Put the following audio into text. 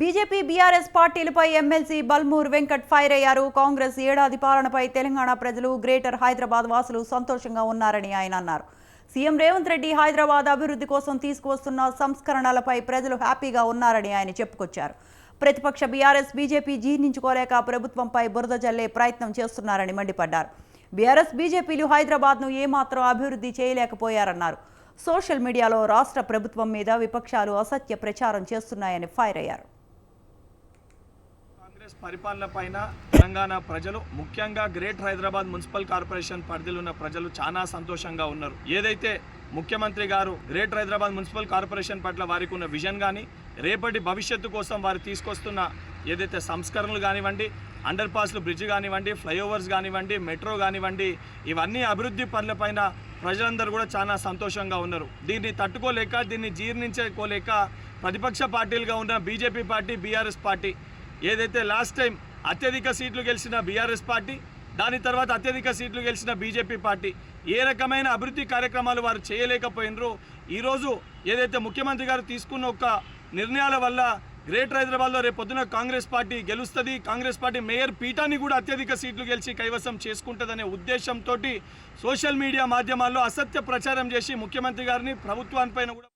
BJP BRS పార్టీలపై MLC Balmoor Venkat fire అయ్యారు. కాంగ్రెస్ ఏడాది పాలనపై తెలంగాణ ప్రజలు గ్రేటర్ హైదరాబాద్ వాసులు సంతోషంగా ఉన్నారని ఆయన అన్నారు. సీఎం రేవంత్ రెడ్డి హైదరాబాద్ అభివృద్ధి కోసం తీసుకువస్తున్న సంస్కరణలపై ప్రజలు హ్యాపీగా ఉన్నారని ఆయన చెప్పుకొచ్చారు. ప్రతిపక్ష బీఆర్ఎస్ బీజేపీ జీర్ణించుకోలేక ప్రభుత్వంపై బురద జల్లే ప్రయత్నం చేస్తున్నారని మండిపడ్డారు. బీఆర్ఎస్ బీజేపీలు హైదరాబాద్ను ఏమాత్రం అభివృద్ధి చేయలేకపోయారన్నారు. సోషల్ మీడియాలో రాష్ట్ర ప్రభుత్వం మీద విపక్షాలు అసత్య ప్రచారం చేస్తున్నాయని ఫైర్ అయ్యారు. కాంగ్రెస్ పరిపాలన పైన తెలంగాణ ప్రజలు ముఖ్యంగా గ్రేట్ హైదరాబాద్ మున్సిపల్ కార్పొరేషన్ పరిధిలో ఉన్న ప్రజలు చాలా సంతోషంగా ఉన్నారు. ఏదైతే ముఖ్యమంత్రి గారు గ్రేట్ హైదరాబాద్ మున్సిపల్ కార్పొరేషన్ పట్ల వారికి ఉన్న విజన్ కానీ రేపటి భవిష్యత్తు కోసం వారు తీసుకొస్తున్న ఏదైతే సంస్కరణలు కానివ్వండి అండర్ పాస్లు బ్రిడ్జ్ కానివ్వండి ఫ్లైఓవర్స్ కానివ్వండి మెట్రో కానివ్వండి ఇవన్నీ అభివృద్ధి పనులపైన ప్రజలందరూ కూడా చాలా సంతోషంగా ఉన్నారు. దీన్ని తట్టుకోలేక దీన్ని జీర్ణించుకోలేక ప్రతిపక్ష పార్టీలుగా ఉన్న బీజేపీ పార్టీ బీఆర్ఎస్ పార్టీ ఏదైతే లాస్ట్ టైం అత్యధిక సీట్లు గెలిచిన బీఆర్ఎస్ పార్టీ దాని తర్వాత అత్యధిక సీట్లు గెలిచిన బీజేపీ పార్టీ ఏ రకమైన అభివృద్ధి కార్యక్రమాలు వారు చేయలేకపోయినరో ఈరోజు ఏదైతే ముఖ్యమంత్రి గారు తీసుకున్న ఒక నిర్ణయాల వల్ల గ్రేటర్ హైదరాబాద్లో రేపు పొద్దున కాంగ్రెస్ పార్టీ గెలుస్తుంది కాంగ్రెస్ పార్టీ మేయర్ పీఠాన్ని కూడా అత్యధిక సీట్లు గెలిచి కైవసం చేసుకుంటుందనే ఉద్దేశంతో సోషల్ మీడియా మాధ్యమాల్లో అసత్య ప్రచారం చేసి ముఖ్యమంత్రి గారిని ప్రభుత్వానిపైన కూడా